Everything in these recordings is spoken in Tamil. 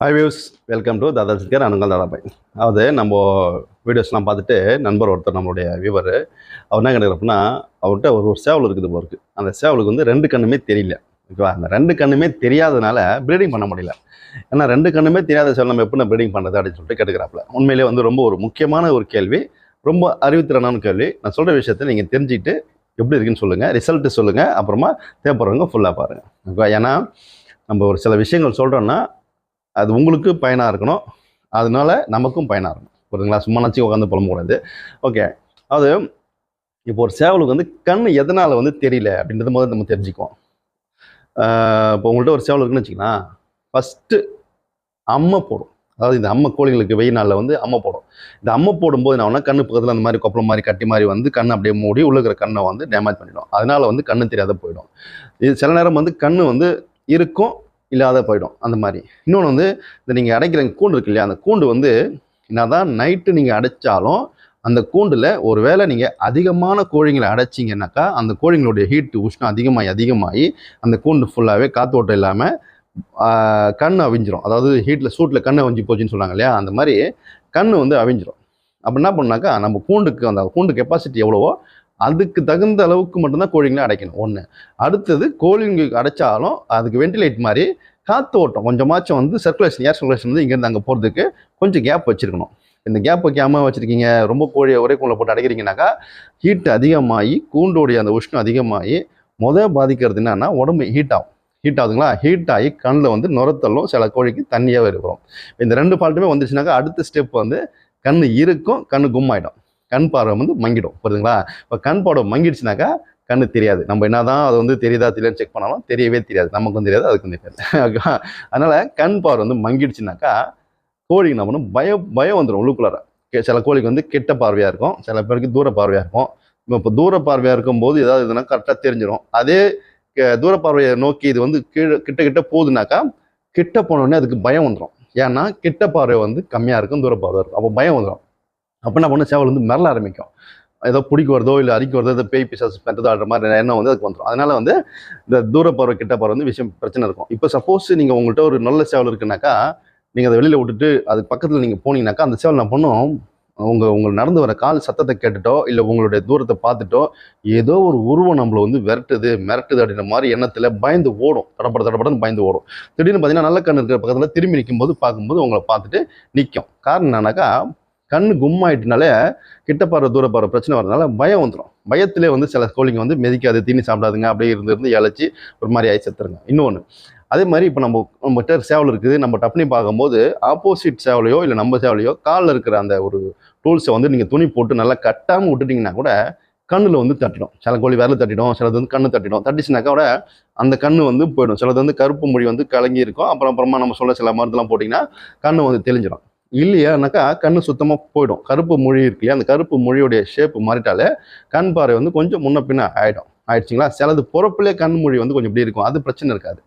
ஹாய் வியூஸ் வெல்கம் டு தாதா சிக்கர் அனுங்கள் தாதாபாய் அதாவது நம்ம வீடியோஸ்லாம் பார்த்துட்டு நண்பர் ஒருத்தர் நம்மளுடைய வியூவர் அவர் என்ன கிடைக்கிறப்பனா அவர்கிட்ட ஒரு ஒரு சேவல் இருக்குது போல அந்த சேவலுக்கு வந்து ரெண்டு கண்ணுமே தெரியல. ஓகேவா அந்த ரெண்டு கண்ணுமே தெரியாதனால ப்ரீடிங் பண்ண முடியல. ஏன்னா ரெண்டு கண்ணுமே தெரியாத சேவல் நம்ம எப்படி ப்ரீடிங் பண்ணுறது அப்படின்னு சொல்லிட்டு கேட்டுக்கிறாப்புல. உண்மையிலேயே வந்து ரொம்ப ஒரு முக்கியமான ஒரு கேள்வி ரொம்ப அறிவுத்திறனான கேள்வி. நான் சொல்கிற விஷயத்தை நீங்கள் தெரிஞ்சுக்கிட்டு எப்படி இருக்குன்னு சொல்லுங்கள் ரிசல்ட்டு சொல்லுங்கள் அப்புறமா தேவைப்படுறவங்க ஃபுல்லாக பாருங்கள் ஓகேவா ஏன்னா நம்ம ஒரு சில விஷயங்கள் சொல்கிறோன்னா அது உங்களுக்கு பயனாக இருக்கணும். அதனால நமக்கும் பயனாக இருக்கணும். புரியுதுங்களா? சும்மா நச்சு உட்காந்து புலம்பக்கூடாது. ஓகே அது இப்போ ஒரு சேவலுக்கு வந்து கண் எதனால் வந்து தெரியல அப்படின்றது முதல்ல நம்ம தெரிஞ்சுக்குவோம். இப்போ உங்கள்கிட்ட ஒரு சேவல் இருக்குன்னு வச்சுக்கலாம் ஃபஸ்ட்டு அம்மை போடும். அதாவது இந்த அம்மை கோழிகளுக்கு வெயில் நாளில் வந்து அம்மை போடும். இந்த அம்மை போடும்போது என்ன ஆகும்னா கண்ணு பக்கத்தில் அந்த மாதிரி கொப்பளம் மாதிரி கட்டி மாதிரி வந்து கண்ணை அப்படியே மூடி உள்ள இருக்கிற கண்ணை வந்து டேமேஜ் பண்ணிடும். அதனால வந்து கண்ணு தெரியாத போயிடும். இது சில நேரம் வந்து கண் வந்து இருக்கும் இல்லாத போயிடும். அந்த மாதிரி. இன்னொன்று வந்து இந்த நீங்கள் அடைக்கிற கூண்டு இருக்கு இல்லையா அந்த கூண்டு வந்து என்னதான் நைட்டு நீங்கள் அடைச்சாலும் அந்த கூண்டில் ஒரு வேளை நீங்கள் அதிகமான கோழிங்களை அடைச்சிங்கனாக்கா அந்த கோழிங்களுடைய ஹீட் உஷ்ணம் அதிகமாகி அதிகமாகி அந்த கூண்டு ஃபுல்லாகவே காத்தோட்டம் இல்லாமல் கண் அவிஞ்சிரும். அதாவது ஹீட்டில் சூட்டில் கண் அவிஞ்சு போச்சுன்னு சொல்கிறாங்க இல்லையா அந்த மாதிரி கண் வந்து அவிஞ்சிரும். அப்போ என்ன பண்ணாக்கா நம்ம கூண்டுக்கு அந்த கூண்டு கெப்பாசிட்டி எவ்வளவோ அதுக்கு தகுந்த அளவுக்கு மட்டும்தான் கோழிங்களை அடைக்கணும். ஒன்று அடுத்தது கோழிங்க அடைச்சாலும் அதுக்கு வென்டிலேட் மாதிரி காற்று ஓட்டம். கொஞ்சமாச்சும் வந்து சர்க்குலேஷன் ஏர் சர்க்குலேஷன் வந்து இங்கேருந்து அங்கே போகிறதுக்கு கொஞ்சம் கேப் வச்சுருக்கணும். இந்த கேப் வைக்காமல் வச்சுருக்கீங்க ரொம்ப கோழியை ஒரே கூண்டில் போட்டு அடைக்கிறீங்கனாக்கா ஹீட் அதிகமாகி கூண்டோடைய அந்த உஷ்ணம் அதிகமாகி முத பாதிக்கிறது என்னன்னா உடம்பு ஹீட் ஆகும். ஹீட் ஆகுதுங்களா? ஹீட் ஆகி கண்ணில் வந்து நுரத்தள்ளும் சில கோழிக்கு தண்ணியாகவே இருக்கிறோம் இந்த ரெண்டு ஃபால்ட்டுமே வந்துச்சுனாக்கா அடுத்த ஸ்டெப் வந்து கண் இருக்கும் கண் கும்மாயிடும். கண் பார்வை வந்து மங்கிடும் புரியுதுங்களா? இப்போ கண் பார்வை மங்கிடுச்சுனாக்கா கண்ணு தெரியாது. நம்ம என்ன தான் அது வந்து தெரியுதா தெரியலன்னு செக் பண்ணாலும் தெரியவே தெரியாது. நமக்கும் தெரியாது அதுக்கும் தெரியாது. ஓகேவா? கண் பார்வை வந்து மங்கிடுச்சுனாக்கா கோழிக்கு என்ன பண்ணும்? பயம் பயம் வந்துடும் உள்ளுக்குள்ளார. கே- சில கோழிக்கு வந்து கெட்ட பார்வையாக இருக்கும். சில பேருக்கு தூர பார்வையாக இருக்கும். இப்போ தூர பார்வையாக இருக்கும்போது ஏதாவது இதுனா கரெக்டாக தெரிஞ்சிடும் அதே க- தூர பார்வையை நோக்கி இது வந்து கீழே கிட்ட கிட்ட போகுதுனாக்கா கிட்ட போனோடனே அதுக்கு பயம் வந்துடும் ஏன்னா கிட்ட பார்வை வந்து கம்மியாக இருக்கும் தூர பார்வை இருக்கும். அப்போ பயம் வந்துடும் அப்போ என்ன பண்ண சேவல் வந்து மிரள ஆரம்பிக்கும். ஏதோ பிடிக்க வருதோ இல்லை அரிக்க வருதோ ஏதோ பேய் பிசாசு பெற்றது ஆடுற மாதிரி எண்ணம் வந்து அதுக்கு வந்துடும் அதனால் வந்து இந்த தூர பார்வை கிட்ட பறவை வந்து விஷயம் பிரச்சனை இருக்கும். இப்போ சப்போஸ் நீங்கள் உங்கள்கிட்ட ஒரு நல்ல சேவல் இருக்குனாக்கா நீங்கள் அதை வெளியில் விட்டுட்டு அதுக்கு பக்கத்தில் நீங்கள் போனீங்கனாக்கா அந்த சேவல் நான் பண்ணும் உங்கள் உங்கள் நடந்து வர கால் சத்தத்தை கேட்டுட்டோ இல்லை உங்களுடைய தூரத்தை பார்த்துட்டோ ஏதோ ஒரு உருவம் நம்மளை வந்து விரட்டுது மிரட்டுது அப்படின்ற மாதிரி எண்ணத்தில் பயந்து ஓடும். தடப்பட தடப்படன்னு பயந்து ஓடும். திடீர்னு பார்த்தீங்கன்னா நல்ல கண் இருக்கிற பக்கத்தில் திரும்பி நிற்கும்போது பார்க்கும்போது உங்களை பார்த்துட்டு நிற்கும் காரணம் என்னன்னாக்கா கண்ணு கும்மாயிட்டுனாலே கிட்ட பார்வை தூர பார்வை பிரச்சனை வரதுனால பயம் வந்துடும் பயத்திலே வந்து சில கோழிங்க வந்து மிதிக்காது தீனி சாப்பிடாதுங்க அப்படியே இருந்து இருந்து இழைச்சி ஒரு மாதிரி ஆகி செத்துருங்க இன்னொன்று அதே மாதிரி இப்போ நம்ம நம்மகிட்ட சேவல் இருக்குது நம்ம டப்னி பார்க்கும்போது ஆப்போசிட் சேவலையோ இல்லை நம்ம சேவலையோ காலில் இருக்கிற அந்த ஒரு டூல்ஸை வந்து நீங்கள் துணி போட்டு நல்லா கட்டாமல் விட்டுட்டீங்கன்னா கூட கண்ணில் வந்து தட்டிடும். சில கோழி விரல் தட்டிடும் சிலது வந்து கண்ணு தட்டிடும். தட்டிச்சுனாக்கா கூட அந்த கண்ணு வந்து போயிடும். சிலது வந்து கருப்பு மொழி வந்து கலங்கி இருக்கும். அப்புறம் அப்புறமா நம்ம சொல்ல சில மருந்துலாம் போட்டிங்கன்னா கண்ணு வந்து தெளிஞ்சிடும். இல்லையானாக்கா கண் சுத்தமாக போயிடும். கருப்பு மொழி இருக்கு இல்லையா அந்த கருப்பு மொழியோடைய ஷேப் மாறிட்டாலே கண் பார்வை வந்து கொஞ்சம் முன்ன பின்ன ஆகிடும் ஆயிடுச்சுங்களா? சிலது பிறப்புலே கண் மொழி வந்து கொஞ்சம் இப்படி இருக்கும். அது பிரச்சனை இருக்காது.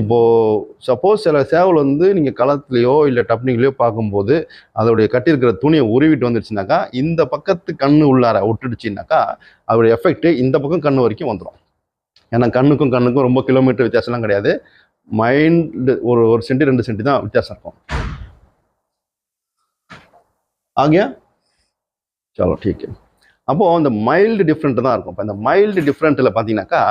இப்போது சப்போஸ் சில சேவல் வந்து நீங்கள் களத்துலையோ இல்லை டப்னிங்லையோ பார்க்கும்போது அதோடைய கட்டியிருக்கிற துணியை உருவிட்டு வந்துடுச்சுனாக்கா இந்த பக்கத்து கண்ணு உள்ளார விட்டுடுச்சுனாக்கா அதோடைய எஃபெக்ட்டு இந்த பக்கம் கண்ணு வரைக்கும் வந்துடும் ஏன்னா கண்ணுக்கும் கண்ணுக்கும் ரொம்ப கிலோமீட்டர் வித்தியாசம்லாம் கிடையாது. மைண்டு ஒரு ஒரு சென்டி ரெண்டு சென்டி தான் வித்தியாசம் இருக்கும். ஆகியா சலோ ठीक है அப்போது இந்த மைல்டு டிஃப்ரெண்ட் தான் இருக்கும் இப்போ இந்த மைல்டு டிஃப்ரெண்ட்டில் பார்த்தீங்கன்னாக்கா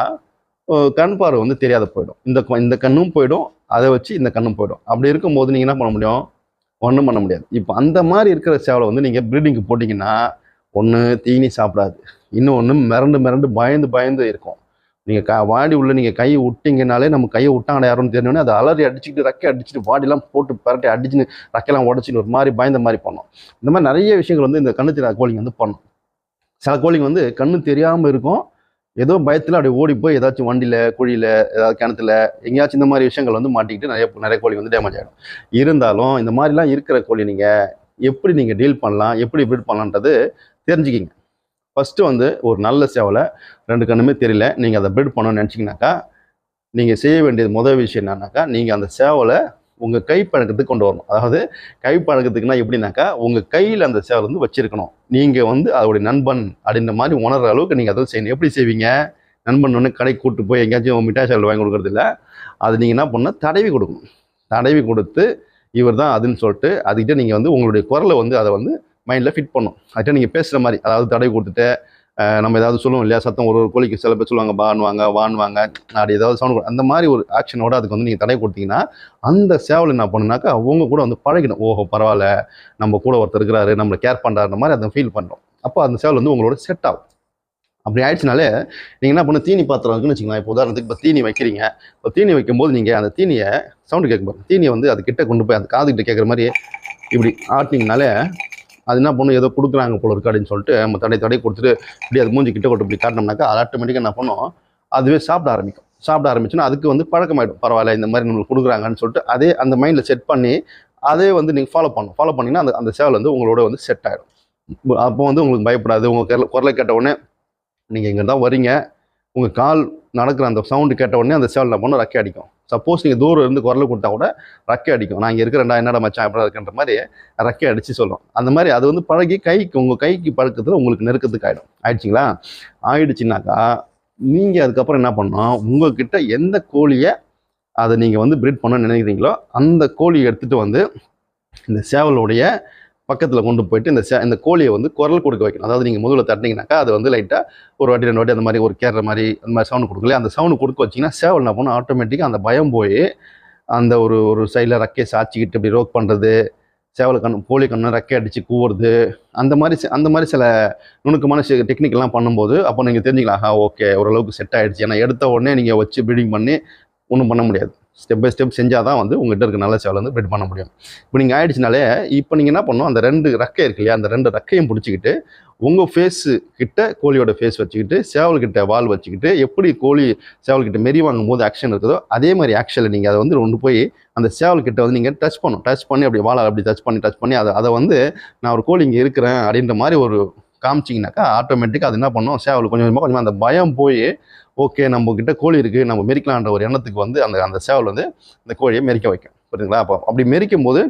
அஹ் கண் பார்வை வந்து தெரியாத போயிடும் இந்த க- இந்த கண்ணும் போயிடும் அதை வச்சு இந்த கண்ணும் போயிடும் அப்படி இருக்கும்போது நீங்கள் என்ன பண்ண முடியும் ஒன்றும் பண்ண முடியாது இப்போ அந்த மாதிரி இருக்கிற சேவலை வந்து நீங்கள் ப்ரீடிங்க்கு போட்டிங்கன்னா ஒன்று தீனி சாப்பிடாது இன்னொன்று மிரண்டு மிரண்டு பயந்து பயந்து இருக்கும் நீங்கள் க வாடி உள்ளே நீங்கள் கையை விட்டிங்கனாலே நம்ம கையை விட்டாங்க யாருன்னு தெரிஞ்சோடனே அதை அலறி அடிச்சுக்கிட்டு ரெக்கை அடிச்சுட்டு வாடிலாம் போட்டு பரட்டி அடிச்சுன்னு ரக்கெல்லாம் உடச்சின்னு ஒரு மாதிரி பயந்த மாதிரி பண்ணோம். இந்த மாதிரி நிறைய விஷயங்கள் வந்து இந்த கண்ணு தெரியாத கோழிங்க வந்து பண்ணும். சில கோழிங்க வந்து கண்ணு தெரியாமல் இருக்கும். ஏதோ பயத்தில் அப்படி ஓடி போய் ஏதாச்சும் வண்டியில் குழியில் ஏதாவது கிணத்துல எங்கேயாச்சும் இந்த மாதிரி விஷயங்கள் வந்து மாட்டிக்கிட்டு நிறைய நிறைய கோழி வந்து டேமேஜ் ஆகிடும் இருந்தாலும் இந்த மாதிரிலாம் இருக்கிற கோழி நீங்கள் எப்படி நீங்கள் டீல் பண்ணலாம் எப்படி பில்ட் பண்ணலான்றது தெரிஞ்சுக்கிங்க. ஃபஸ்ட்டு வந்து ஒரு நல்ல சேவலை ரெண்டு கண்ணுமே தெரியல. நீங்கள் அதை பில்ட் பண்ணணும்னு நினச்சிங்கனாக்கா நீங்கள் செய்ய வேண்டியது முதல் விஷயம் என்னன்னாக்கா நீங்கள் அந்த சேவலை உங்கள் கை பழக்கத்துக்கு கொண்டு வரணும். அதாவது கை பழக்கத்துக்குனா எப்படின்னாக்கா உங்கள் கையில் அந்த சேவல் வந்து வச்சுருக்கணும். நீங்கள் வந்து அதோடைய நண்பன் அப்படின்ற மாதிரி உணர்ற அளவுக்கு நீங்கள் அதை செய்யணும். எப்படி செய்வீங்க? நண்பன் ஒன்று கடைக்கு கூட்டு போய் எங்கேயாச்சும் மிட்டாய் சேவல் வாங்கி கொடுக்குறது இல்லை. அது நீங்கள் என்ன பண்ணணும்? தடவி கொடுக்கணும். தடவி கொடுத்து இவர் தான் அதுன்னு சொல்லிட்டு அதுக்கிட்ட நீங்கள் வந்து உங்களுடைய குரலை வந்து அதை வந்து மைண்டில் ஃபிட் பண்ணும். அதுக்கிட்ட நீங்கள் பேசுகிற மாதிரி அதாவது தடவை கொடுத்துட்டு நம்ம ஏதாவது சொல்லுவோம் இல்லையா? சத்தம் ஒரு ஒரு கோழிக்கு சில பேர் சொல்லுவாங்க பான்வாங்க வான்வாங்க அப்படி ஏதாவது சவுண்ட் அந்த மாதிரி ஒரு ஆக்ஷனோட அதுக்கு வந்து நீங்கள் தடை கொடுத்தீங்கன்னா அந்த சேவல் என்ன பண்ணுனாக்கா அவங்க கூட வந்து பழகிடும். ஓஹோ பரவாயில்ல நம்ம கூட ஒருத்தர் இருக்கிறாரு நம்மளை கேர் பண்ணுறாருன்ற மாதிரி அதை ஃபீல் பண்ணுறோம் அப்போ அந்த சேவல் வந்து உங்களோட செட் ஆகும். அப்படி ஆயிடுச்சுனாலே நீங்கள் என்ன பண்ணு தீனி பாத்திரம் இருக்குன்னு வச்சுக்கலாம் இப்போ உதாரணத்துக்கு இப்போ தீனி வைக்கிறீங்க. இப்போ தீனி வைக்கும்போது நீங்கள் அந்த தீனியை சவுண்டு கேட்க பாருங்க. தீனியை வந்து அது கிட்ட கொண்டு போய் அந்த காதுகிட்ட கேட்குற மாதிரி இப்படி ஆட்டினீங்கனாலே அது என்ன பண்ணும்? ஏதோ கொடுக்குறாங்க போல இருக்கு அப்படின்னு சொல்லிட்டு நம்ம தடை தடை கொடுத்துட்டு இப்படி அது மூஞ்சி கிட்ட கொட்டு இப்படி காட்டினோம்னாக்கா அது ஆட்டோமேட்டிக்காக என்ன பண்ணும்? அதுவே சாப்பிட ஆரம்பிக்கும். சாப்பிட ஆரம்பிச்சுன்னா அதுக்கு வந்து பழக்கமாயிடும். பரவாயில்ல இந்த மாதிரி நம்மளுக்கு கொடுக்குறாங்கன்னு சொல்லிட்டு அதே அந்த மைண்டில் செட் பண்ணி அதே வந்து நீங்கள் ஃபாலோ பண்ணணும். ஃபாலோ பண்ணிங்கன்னா அந்த அந்த சேவல் வந்து உங்களோட வந்து செட் ஆகிடும் அப்போ வந்து உங்களுக்கு பயப்படாது. உங்கள் குரலை கேட்ட உடனே நீங்கள் இங்கே தான் வரீங்க உங்கள் கால் நடக்கிற அந்த சவுண்டு கேட்ட உடனே அந்த சேவல் என்ன பண்ணும் ரக்கை அடிக்கும். சப்போஸ் நீங்கள் தூரம் இருந்து குரல் கொடுத்தா கூட ரக்கை அடிக்கும். நான் இங்கே இருக்கிறேன்டா என்னடா மச்சான் எப்படி இருக்குன்ற மாதிரி ரக்கை அடித்து சொல்லும். அந்த மாதிரி அது வந்து பழகி கைக்கு உங்கள் கைக்கு பழக்கத்தில் உங்களுக்கு நெருக்கத்துக்கு ஆகிடும் ஆயிடுச்சிங்களா? ஆயிடுச்சுனாக்கா நீங்கள் அதுக்கப்புறம் என்ன பண்ணணும்? உங்ககிட்ட எந்த கோழியை அதை நீங்கள் வந்து ப்ரீட் பண்ண நினைக்கிறீங்களோ அந்த கோழியை எடுத்துகிட்டு வந்து இந்த சேவலுடைய பக்கத்தில் கொண்டு போயிட்டு இந்த சே இந்த கோழியை வந்து குரல் கொடுக்க வைக்கணும். அதாவது நீங்கள் முதல்ல தட்டினீங்கனாக்கா அது வந்து லைட்டாக ஒரு வாட்டி ரெண்டு வாட்டி அந்த மாதிரி ஒரு கேட்குற மாதிரி அந்த மாதிரி சவுண்டு கொடுக்கல அந்த சவுண்டு கொடுக்க வச்சிங்கன்னா சேவல் என்ன பண்ணும்? ஆட்டோமேட்டிக்காக அந்த பயம் போய் அந்த ஒரு ஒரு சைடில் ரக்கையை சாச்சிக்கிட்டு இப்படி ரோக் பண்ணுறது சேவலை கண்ணு கோழி கண்ணு ரெக்கை அடித்து கூவுறது அந்த மாதிரி அந்த மாதிரி சில நுணுக்கமான டெக்னிக்கெல்லாம் பண்ணும்போது அப்போ நீங்கள் தெரிஞ்சுக்கலாம் ஆஹா ஓகே ஓரளவுக்கு செட் ஆகிடுச்சு ஏன்னா எடுத்த உடனே நீங்கள் வச்சு ப்ரீடிங் பண்ணி ஒன்றும் பண்ண முடியாது. ஸ்டெப் பை ஸ்டெப் செஞ்சால் தான் வந்து உங்கள்கிட்ட இருக்க நல்ல சேவலை வந்து பெட் பண்ண முடியும். இப்போ நீங்கள் ஆயிடுச்சுனாலே இப்போ நீங்கள் என்ன பண்ணணும்? அந்த ரெண்டு ரெக்கை இருக்கு இல்லையா? அந்த ரெண்டு ரெக்கையும் பிடிச்சிக்கிட்டு உங்கள் ஃபேஸு கிட்ட கோழியோட ஃபேஸ் வச்சுக்கிட்டு சேவல்கிட்ட வால் வச்சுக்கிட்டு எப்படி கோழி சேவல்கிட்ட மெரி வாங்கும் போது ஆக்ஷன் இருக்குதோ அதே மாதிரி ஆக்ஷனில் நீங்கள் அதை வந்து கொண்டு போய் அந்த சேவல்கிட்ட வந்து நீங்கள் டச் பண்ணணும். டச் பண்ணி அப்படி வாழை அப்படி டச் பண்ணி டச் பண்ணி அதை அதை வந்து நான் ஒரு கோழி இங்கே இருக்கிறேன் அப்படின்ற மாதிரி ஒரு காமிச்சிங்கனாக்கா ஆட்டோமேட்டிக்காக அது என்ன பண்ணும்? சேவல் கொஞ்சம் கொஞ்சமாக கொஞ்சமாக அந்த பயம் போய் ஓகே நம்ம கிட்ட கோழி இருக்குது நம்ம மெரிக்கலான்ற ஒரு எண்ணத்துக்கு வந்து அந்த அந்த சேவல் வந்து இந்த கோழியை மெரிக்க வைக்கும். புரியுதுங்களா? அப்போ அப்படி மெரிக்கும் போது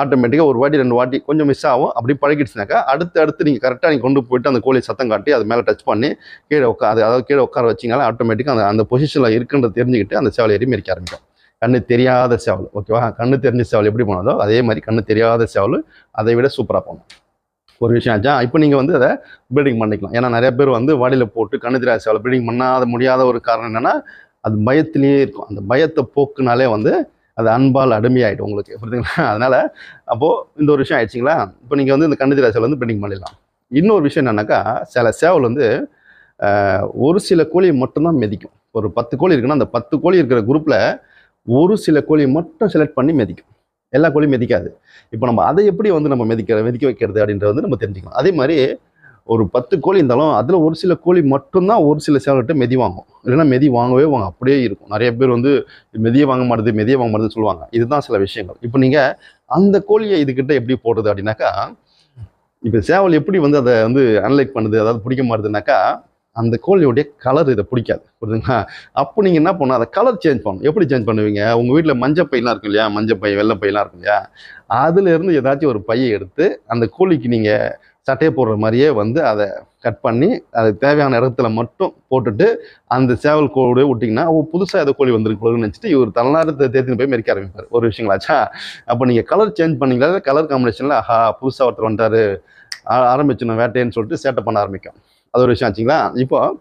ஆட்டோமேட்டிக்காக ஒரு வாட்டி ரெண்டு வாட்டி கொஞ்சம் மிஸ் ஆகும். அப்படி பழகிடுச்சுனாக்கா அடுத்து அடுத்து நீங்கள் கரெக்டாக நீங்கள் கொண்டு போயிட்டு அந்த கோழி சத்தம் காட்டி அது மேலே டச் பண்ணி கீழே உட்கா அது அதாவது கீழே உட்கார வச்சிங்கனால ஆட்டோமேட்டிக்காக அந்த அந்த பொசிஷனில் இருக்குன்றது தெரிஞ்சுக்கிட்டு அந்த சேவல் ஏறி மெரிக்க ஆரம்பிக்கும். கண்ணு தெரியாத சேவல் ஓகேவா கண்ணு தெரிஞ்ச சேவல் எப்படி போனதோ அதே மாதிரி கண்ணு தெரியாத சேவல் அதை விட சூப்பராக போகணும். ஒரு விஷயம் ஆச்சா? இப்போ நீங்கள் வந்து அதை ப்ரீடிங் பண்ணிக்கலாம். ஏன்னா நிறைய பேர் வந்து வாடியில் போட்டு கண்ணு தெரியாத ப்ரீடிங் பண்ணாத முடியாத ஒரு காரணம் என்னென்னா அது பயத்திலேயே இருக்கும். அந்த பயத்தை போக்குனாலே வந்து அது அன்பால் அடிமையாயிடும் உங்களுக்கு. புரியுதுங்களா? அதனால் அப்போது இந்த ஒரு விஷயம் ஆயிடுச்சிங்களா? இப்போ நீங்கள் வந்து இந்த கண்ணு வந்து ப்ரீடிங் பண்ணிடலாம். இன்னொரு விஷயம் என்னன்னாக்கா சில சேவல் வந்து ஒரு சில கோழி மட்டும்தான் மிதிக்கும். ஒரு பத்து கோழி இருக்குன்னா அந்த பத்து கோழி இருக்கிற குரூப்பில் ஒரு சில கோழியை மட்டும் செலக்ட் பண்ணி மிதிக்கும். எல்லா கோழியும் மிதிக்காது. இப்போ நம்ம அதை எப்படி வந்து நம்ம மெதிக்க மிதிக்க வைக்கிறது அப்படின்றத வந்து நம்ம தெரிஞ்சுக்கலாம் அதே மாதிரி ஒரு பத்து கோழி இருந்தாலும் அதில் ஒரு சில கோழி மட்டும்தான் ஒரு சில சேவல்கிட்ட மெதி வாங்கும். இல்லைன்னா மெதி வாங்கவே வாங்க அப்படியே இருக்கும். நிறைய பேர் வந்து மெதியை வாங்க மாட்டுது மெதியை வாங்க மாட்டுதுன்னு சொல்லுவாங்க. இதுதான் சில விஷயங்கள். இப்போ நீங்கள் அந்த கோழியை இதுக்கிட்ட எப்படி போடுறது அப்படின்னாக்கா இப்போ சேவல் எப்படி வந்து அதை வந்து அனலைட் பண்ணுது அதாவது பிடிக்க மாட்டுதுனாக்கா அந்த கோழியோடைய கலர் இதை பிடிக்காது புரியுதுங்களா? அப்போ நீங்கள் என்ன பண்ணணும்? அதை கலர் சேஞ்ச் பண்ணணும். எப்படி சேஞ்ச் பண்ணுவீங்க? உங்கள் வீட்டில் மஞ்சள் பையெல்லாம் இருக்கும் இல்லையா? மஞ்சள் பை வெள்ளை பையெல்லாம் இருக்கும் இல்லையா? அதுலேருந்து ஏதாச்சும் ஒரு பையை எடுத்து அந்த கோழிக்கு நீங்கள் சட்டையை போடுற மாதிரியே வந்து அதை கட் பண்ணி அது தேவையான இடத்துல மட்டும் போட்டுட்டு அந்த சேவல் கோடு விட்டிங்கன்னா ஓ புதுசாக ஏதோ கோழி வந்துருக்கு நினச்சிட்டு இவர் தலைநாரத்தை தேர்த்தின்னு போய் மெரிக்க ஆரம்பிப்பார். ஒரு விஷயங்களாச்சா அப்போ நீங்கள் கலர் சேஞ்ச் பண்ணீங்களா? கலர் காம்பினேஷனில் ஆஹா புதுசாக ஒருத்தர் வந்துட்டார். ஆ- ஆரம்பிச்சிடணும் வேட்டைன்னு சொல்லிட்டு சேட்டை பண்ண ஆரம்பிக்கும். அது ஒரு விஷயம் ஆச்சுங்களா? இப்போ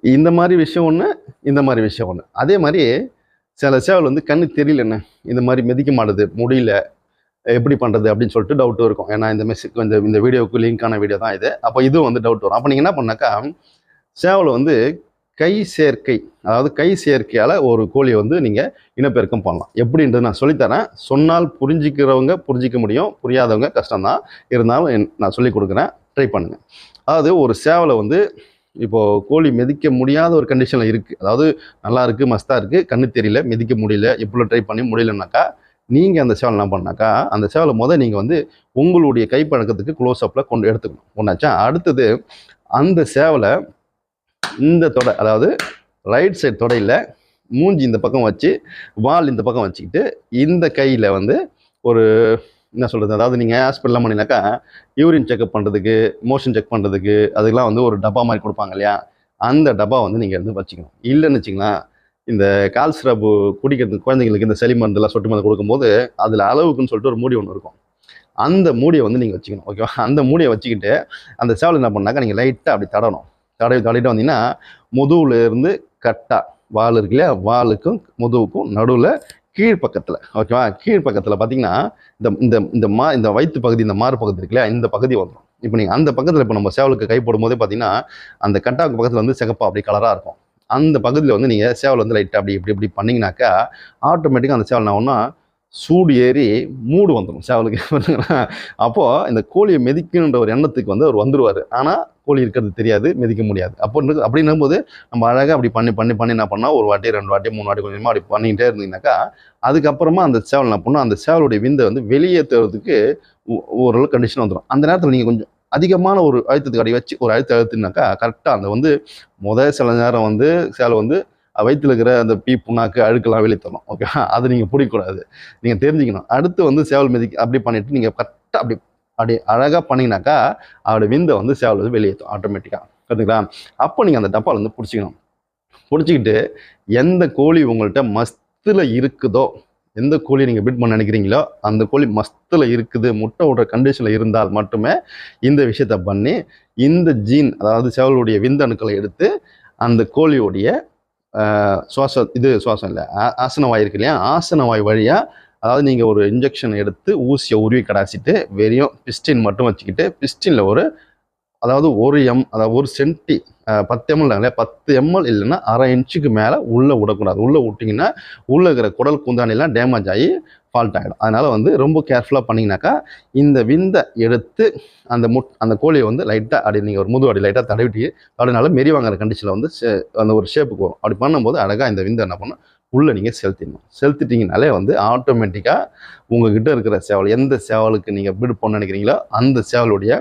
இந்த மாதிரி விஷயம் ஒன்று இந்த மாதிரி விஷயம் ஒன்று அதே மாதிரி சில சேவல் வந்து கண்ணு தெரியல என்ன? இந்த மாதிரி மிதிக்க மாட்டுது முடியல எப்படி பண்ணுறது அப்படின்னு சொல்லிட்டு டவுட்டும் இருக்கும். ஏன்னா இந்த மெஸ்ஸுக்கு இந்த இந்த வீடியோவுக்கு லிங்க்கான வீடியோ தான் இது. அப்போ இதுவும் வந்து டவுட் வரும். அப்போ நீங்கள் என்ன பண்ணாக்கா சேவலை வந்து கை சேர்க்கை அதாவது கை சேர்க்கையால் ஒரு கோழியை வந்து நீங்கள் இனப்பெருக்கம் பண்ணலாம். எப்படின்றது நான் சொல்லித்தரேன். சொன்னால் புரிஞ்சிக்கிறவங்க புரிஞ்சிக்க முடியும். புரியாதவங்க கஷ்டம்தான். இருந்தாலும் என்- நான் சொல்லி கொடுக்குறேன். ட்ரை பண்ணுங்கள் அதாவது ஒரு சேவலை வந்து இப்போது கோழி மிதிக்க முடியாத ஒரு கண்டிஷனில் இருக்குது அதாவது நல்லா இருக்குது மஸ்தாக இருக்குது கண்ணு தெரியல மிதிக்க முடியல எப்படிலாம் ட்ரை பண்ணி முடியலனாக்கா நீங்கள் அந்த சேவல் என்ன பண்ணாக்கா அந்த சேவலை முதல் நீங்கள் வந்து உங்களுடைய கைப்பழக்கத்துக்கு க்ளோஸ் அப்பில் கொண்டு எடுத்துக்கணும். ஒன்றாச்சா அடுத்தது அந்த சேவலை இந்த தொடை அதாவது ரைட் சைட் தொடையில் மூஞ்சி இந்த பக்கம் வச்சு வால் இந்த பக்கம் வச்சுக்கிட்டு இந்த கையில் வந்து ஒரு என்ன சொல்கிறது அதாவது நீங்கள் ஹாஸ்பிட்டலில் பண்ணினாக்கா யூரின் செக்அப் பண்ணுறதுக்கு மோஷன் செக் பண்ணுறதுக்கு அதுக்கெல்லாம் வந்து ஒரு டப்பா மாதிரி கொடுப்பாங்க இல்லையா? அந்த டப்பா வந்து நீங்கள் வந்து வச்சுக்கணும். இல்லைன்னு வச்சிங்களேன் இந்த கால் சிரப்பு குடிக்கிறது குழந்தைங்களுக்கு இந்த சளி மருந்துலாம் சொட்டு மருந்து கொடுக்கும்போது அதில் அளவுக்குன்னு சொல்லிட்டு ஒரு மூடி ஒன்று இருக்கும். அந்த மூடியை வந்து நீங்கள் வச்சுக்கணும் ஓகேவா அந்த மூடியை வச்சுக்கிட்டு அந்த சேவல் என்ன பண்ணாக்கா நீங்கள் லைட்டாக அப்படி தடணும். தடவி தடவிட்டு வந்தீங்கன்னா முதுவில் இருந்து கட்டாக வால் இருக்கு இல்லையா? வாலுக்கும் முதுகுக்கும் நடுவில் கீழ்ப்பக்கத்தில் ஓகேவா கீழ்ப்பக்கத்தில் பார்த்தீங்கன்னா இந்த இந்த இந்த மா இந்த வயிற்று பகுதி இந்த மாறு பகுதி இருக்கு இல்லையா? இந்த பகுதி வந்துடும் இப்போ நீங்கள் அந்த பக்கத்தில் இப்போ நம்ம சேவலுக்கு கை போடும்போதே பார்த்தீங்கன்னா அந்த கட்டாக்கு பக்கத்தில் வந்து சிகப்பாக அப்படி கலராக இருக்கும். அந்த பகுதியில் வந்து நீங்கள் சேவல் வந்து லைட்டாக அப்படி இப்படி இப்படி பண்ணிங்கனாக்கா ஆட்டோமேட்டிக்காக அந்த சேவல் நான் ஒன்றா சூடு ஏறி மூடு வந்துடும் சேவலுக்கு. அப்போது இந்த கோழியை மிதிக்கணுன்ற ஒரு எண்ணத்துக்கு வந்து அவர் வந்துடுவார் ஆனால் கோழி இருக்கிறது தெரியாது மிதிக்க முடியாது. அப்போ அப்படின்னும் போது நம்ம அழகாக அப்படி பண்ணி பண்ணி பண்ணி என்ன பண்ணால் ஒரு வாட்டி ரெண்டு வாட்டி மூணு வாட்டி கொஞ்சமாக அப்படி பண்ணிக்கிட்டே இருந்தீங்கன்னாக்கா அதுக்கப்புறமா அந்த சேவல் என்ன பண்ணும் அந்த சேவலுடைய விந்தை வந்து வெளியேற்றுறதுக்கு ஒ- ஓரளவு கண்டிஷன் வந்துடும் அந்த நேரத்தில் நீங்கள் கொஞ்சம் அதிகமான ஒரு அழுத்தத்துக்கு அடி வச்சு ஒரு அழுத்த அழுத்துனாக்கா கரெக்டாக அந்த வந்து முதல் சில நேரம் வந்து சேலை வந்து வயிற்றுல இருக்கிற அந்த பீ புண்ணாக்கு அழுக்கெல்லாம் வெளியே தரணும் ஓகே அது நீங்கள் பிடிக்கக்கூடாது. நீங்கள் தெரிஞ்சுக்கணும். அடுத்து வந்து சேவல் மிதிக்க அப்படி பண்ணிட்டு நீங்கள் கரெக்டாக அப்படி அப்படி அழகாக பண்ணிங்கனாக்கா அவருடைய விந்தை வந்து சேவல் வந்து வெளியேற்றும் ஆட்டோமேட்டிக்காக கற்றுங்களா அப்போ நீங்கள் அந்த டப்பாவில் வந்து பிடிச்சிக்கணும். பிடிச்சிக்கிட்டு எந்த கோழி உங்கள்கிட்ட மஸ்தில் இருக்குதோ எந்த கோழி நீங்கள் பிட் பண்ண நினைக்கிறீங்களோ அந்த கோழி மஸ்தில் இருக்குது முட்டை விடுற கண்டிஷனில் இருந்தால் மட்டுமே இந்த விஷயத்த பண்ணி இந்த ஜீன் அதாவது சேவலுடைய விந்தணுக்களை எடுத்து அந்த கோழியுடைய சுவாச இது சுவாசம் இல்லை ஆசன வாய் இருக்கு இல்லையா? ஆசன வாய் வழியாக அதாவது நீங்கள் ஒரு இன்ஜெக்ஷன் எடுத்து ஊசியை உருவி கடாசிட்டு வெறியும் பிஸ்டின் மட்டும் வச்சுக்கிட்டு பிஸ்டினில் ஒரு அதாவது ஒரு எம் அதாவது ஒரு சென்டி பத்து எம்எல் இல்லையா பத்து எம்எல் இல்லைன்னா அரை இன்ச்சுக்கு மேலே உள்ளே விடக்கூடாது. உள்ளே விட்டிங்கன்னா உள்ளே இருக்கிற குடல் குந்தாணிலாம் டேமேஜ் ஆகி ஃபால்ட் ஆகிடும் அதனால் வந்து ரொம்ப கேர்ஃபுல்லாக பண்ணிங்கனாக்கா இந்த விந்தை எடுத்து அந்த முட் அந்த கோழியை வந்து லைட்டாக அப்படி நீங்கள் ஒரு முது அடி லைட்டாக தடவிட்டு அப்படினால மெரி வாங்குற கண்டிஷனில் வந்து அந்த ஒரு ஷேப்புக்கு வரும். அப்படி பண்ணும்போது அழகாக இந்த விந்தை என்ன பண்ணும்? உள்ளே நீங்கள் செலுத்திடணும். செலுத்திட்டீங்கனாலே வந்து ஆட்டோமேட்டிக்காக உங்ககிட்ட இருக்கிற சேவல் எந்த சேவலுக்கு நீங்கள் பிரிட் பண்ண நினைக்கிறீங்களோ அந்த சேவலுடைய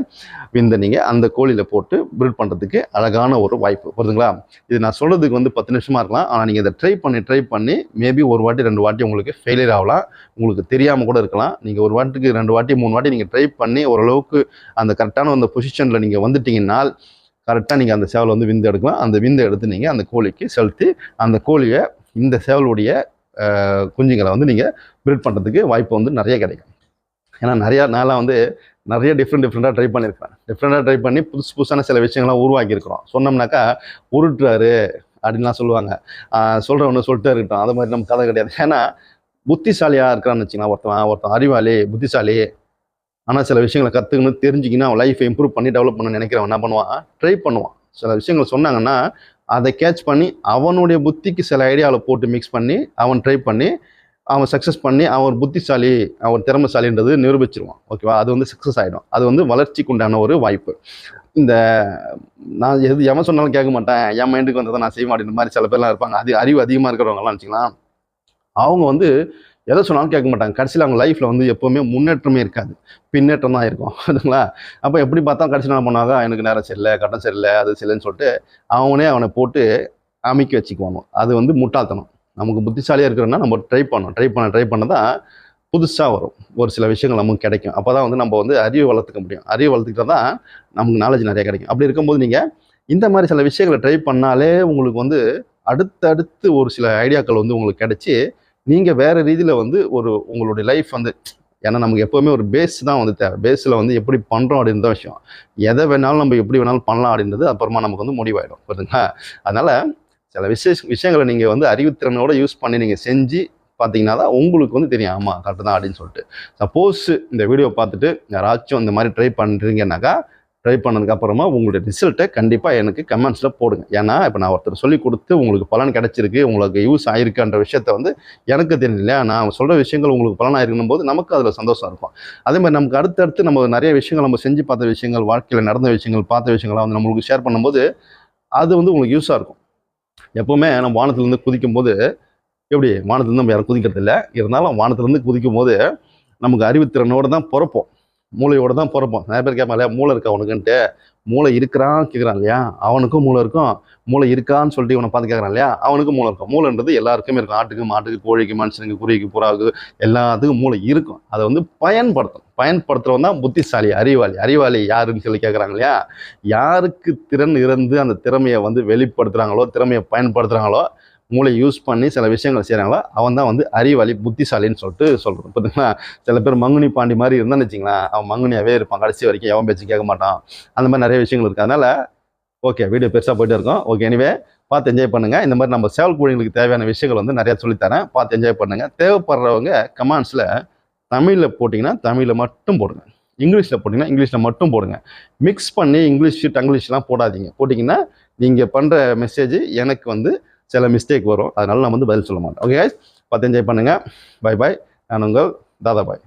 விந்தை நீங்கள் அந்த கோழியில் போட்டு பிரிட் பண்ணுறதுக்கு அழகான ஒரு வாய்ப்பு. புரியுதுங்களா இது நான் சொல்கிறதுக்கு வந்து பத்து நிமிஷமாக இருக்கலாம். ஆனால் நீங்கள் இதை ட்ரை பண்ணி ட்ரை பண்ணி மேபி ஒரு வாட்டி ரெண்டு வாட்டி உங்களுக்கு ஃபெயிலியர் ஆகலாம். உங்களுக்கு தெரியாமல் கூட இருக்கலாம். நீங்கள் ஒரு வாட்டிக்கு ரெண்டு வாட்டி மூணு வாட்டி நீங்கள் ட்ரை பண்ணி ஓரளவுக்கு அந்த கரெக்டான அந்த பொசிஷனில் நீங்கள் வந்துட்டீங்கன்னா கரெக்டாக நீங்கள் அந்த சேவலை வந்து விந்து எடுக்கலாம். அந்த விந்தை எடுத்து நீங்கள் அந்த கோழிக்கு செலுத்தி அந்த கோழியை இந்த சேவலுடைய குஞ்சுங்களை வந்து நீங்கள் ப்ரீட் பண்ணுறதுக்கு வாய்ப்பு வந்து நிறைய கிடைக்கும். ஏன்னா நிறையா நான்லாம் வந்து நிறைய டிஃப்ரெண்ட் டிஃப்ரெண்ட்டாக ட்ரை பண்ணியிருக்கிறேன். டிஃப்ரெண்ட்டாக ட்ரை பண்ணி புதுசு புதுசான சில விஷயங்கள்லாம் உருவாக்கியிருக்கிறோம். சொன்னோம்னாக்கா உருட்டுறாரு அப்படின்லாம் சொல்லுவாங்க. சொல்கிற ஒன்று சொல்லிட்டே இருக்கட்டும். அது மாதிரி நம்ம கதை கிடையாது. ஏன்னா புத்திசாலியாக இருக்கிறான்னு வச்சுக்கலாம் ஒருத்தன் ஒருத்தன் அறிவாளி புத்திசாலி. ஆனால் சில விஷயங்களை கற்றுக்கணும் தெரிஞ்சுக்கின்னு அவன் லைஃப்பை இம்ப்ரூவ் பண்ணி டெவலப் பண்ண நினைக்கிறவன் என்ன பண்ணுவான்? ட்ரை பண்ணுவான். சில விஷயங்கள் சொன்னாங்கன்னா அதை கேட்ச் பண்ணி அவனுடைய புத்திக்கு சில ஐடியாவில் போட்டு மிக்ஸ் பண்ணி அவன் ட்ரை பண்ணி அவன் சக்ஸஸ் பண்ணி அவன் ஒரு புத்திசாலி அவன் திறமைசாலின்றது நிரூபிச்சிருவான். ஓகேவா அது வந்து சக்ஸஸ் ஆகிடும் அது வந்து வளர்ச்சிக்கு உண்டான ஒரு வாய்ப்பு. இந்த நான் எது எவன் சொன்னாலும் கேட்க மாட்டேன். என் மைண்டுக்கு வந்ததை நான் செய்ய மாட்டேன் இந்த மாதிரி சில பேர்லாம் இருப்பாங்க. அது அறிவு அதிகமாக இருக்கிறவங்கலாம் வச்சுக்கலாம். அவங்க வந்து எதை சொன்னாலும் கேட்க மாட்டாங்க. கடைசியில் அவங்க லைஃப்பில் வந்து எப்போவுமே முன்னேற்றமே இருக்காது. பின்னேற்றம் தான் இருக்கும். அதுங்களா? அப்போ எப்படி பார்த்தா கடைசி நாள் பண்ணாங்க எனக்கு நேரம் சரியில்லை கட்டம் சரியில்லை அது சரியில்லைன்னு சொல்லிட்டு அவனே அவனை போட்டு அமைக்க வச்சுக்குவானோ அது வந்து முட்டாள்தனம். நமக்கு புத்திசாலியாக இருக்கிறோன்னா நம்ம ட்ரை பண்ணோம் ட்ரை பண்ண ட்ரை பண்ண தான் புதுசாக வரும். ஒரு சில விஷயங்கள் நமக்கு கிடைக்கும். அப்போ தான் வந்து நம்ம வந்து அறிவு வளர்த்துக்க முடியும். அறிவு வளர்த்துக்கிட்டா தான் நமக்கு நாலேஜ் நிறைய கிடைக்கும். அப்படி இருக்கும்போது நீங்கள் இந்த மாதிரி சில விஷயங்களை ட்ரை பண்ணாலே உங்களுக்கு வந்து அடுத்தடுத்து ஒரு சில ஐடியாக்கள் வந்து உங்களுக்கு கிடைச்சி நீங்கள் வேறு ரீதியில் வந்து ஒரு உங்களுடைய லைஃப் வந்து ஏன்னா நமக்கு எப்போவுமே ஒரு பேஸ் தான் வந்து தேவை. பேஸில் வந்து எப்படி பண்ணுறோம் அப்படின்ற விஷயம். எதை வேணாலும் நம்ம எப்படி வேணாலும் பண்ணலாம் அப்படின்றது அப்புறமா நமக்கு வந்து முடிவாயிடும். புரியுதுங்களா அதனால் சில விசேஷ விஷயங்களை நீங்கள் வந்து அறிவுத்திறனோட யூஸ் பண்ணி நீங்கள் செஞ்சு பார்த்தீங்கன்னா தான் உங்களுக்கு வந்து தெரியும். ஆமாம் கரெக்டு தான் அப்படின்னு சொல்லிட்டு. சப்போஸ் இந்த வீடியோ பார்த்துட்டு யாராச்சும் இந்த மாதிரி ட்ரை பண்ணுறீங்கன்னாக்கா ட்ரை பண்ணதுக்கு அப்புறமா உங்களுடைய ரிசல்ட்டை கண்டிப்பாக எனக்கு கமெண்ட்ஸில் போடுங்க. ஏன்னா இப்போ நான் ஒருத்தர் சொல்லி கொடுத்து உங்களுக்கு பலன் கிடச்சிருக்கு உங்களுக்கு யூஸ் ஆயிருக்குன்ற விஷயத்த வந்து எனக்கு தெரியல. நான் சொல்கிற விஷயங்கள் உங்களுக்கு பலன் ஆயிருக்கணும் போது நமக்கு அதில் சந்தோஷம் இருக்கும். அதே மாதிரி நமக்கு அடுத்தடுத்து நம்ம நிறைய விஷயங்கள் நம்ம செஞ்சு பார்த்த விஷயங்கள் வாழ்க்கையில் நடந்த விஷயங்கள் பார்த்த விஷயங்கள்லாம் வந்து நம்மளுக்கு ஷேர் பண்ணும்போது அது வந்து உங்களுக்கு யூஸாக இருக்கும். எப்போவுமே நம்ம வானத்துலேருந்து குதிக்கும் போது எப்படி? வானத்துலேருந்து நம்ம யாரும் குதிக்கிறது இல்லை இருந்தாலும் வானத்துலேருந்து குதிக்கும் போது நமக்கு அறிவுத்திறனோடு தான் பிறப்போம். மூளையோட தான் பிறப்போம். நிறைய பேர் கேட்பான் இல்லையா மூளை இருக்கா உனக்குன்ட்டு? மூளை இருக்கிறான்னு கேட்குறான் இல்லையா? அவனுக்கும் மூளை இருக்கும். மூளை இருக்கான்னு சொல்லிட்டு இவனை பார்த்து கேட்குறான் இல்லையா? அவனுக்கும் மூளை இருக்கும். மூளைன்றது எல்லாருக்குமே இருக்கும். ஆட்டுக்கு மாட்டுக்கு கோழிக்கு மனுஷனுக்கு குருவிக்கு புறாவுக்கு எல்லாத்துக்கும் மூளை இருக்கும். அதை வந்து பயன்படுத்தணும். பயன்படுத்துகிறவன் தான் புத்திசாலி அறிவாளி. அறிவாளி யாருன்னு சொல்லி கேட்குறாங்க இல்லையா? யாருக்கு திறன் இருந்து அந்த திறமையை வந்து வெளிப்படுத்துகிறாங்களோ திறமையை பயன்படுத்துகிறாங்களோ மூளை யூஸ் பண்ணி சில விஷயங்கள் செய்கிறாங்களோ அவன் தான் வந்து அறிவாளி புத்திசாலின்னு சொல்லிட்டு சொல்கிறோம் பார்த்தீங்களா சில பேர் மங்குனி பாண்டி மாதிரி இருந்தான்னு வச்சிங்களேன் அவன் மங்குனியாகவே இருப்பான். கடைசி வரைக்கும் எவன் பேச்சு கேட்க மாட்டான். அந்த மாதிரி நிறைய விஷயங்கள் இருக்குது அதனால் ஓகே வீடியோ பெருசாக போயிட்டு இருக்கோம். ஓகே எனிவே பார்த்து என்ஜாய் பண்ணுங்கள் இந்த மாதிரி நம்ம சேவல் கோழிங்களுக்கு தேவையான விஷயங்கள் வந்து நிறையா சொல்லித்தரேன். பார்த்து என்ஜாய் பண்ணுங்கள் தேவைப்படுறவங்க கமெண்ட்ஸில் தமிழில் போட்டிங்கன்னா தமிழில் மட்டும் போடுங்க. இங்கிலீஷில் போட்டிங்கன்னா இங்கிலீஷில் மட்டும் போடுங்க. மிக்ஸ் பண்ணி இங்கிலீஷ் டங்கிலீஷ்லாம் போடாதீங்க. போட்டிங்கன்னா நீங்கள் பண்ணுற மெசேஜ் எனக்கு வந்து சில மிஸ்டேக் வரும். அதனால நான் வந்து பதில் சொல்ல மாட்டேன் ஓகே பார்த்து என்ஜாய் பண்ணுங்கள் பை பாய் நான் உங்கள் தாதா பாய்.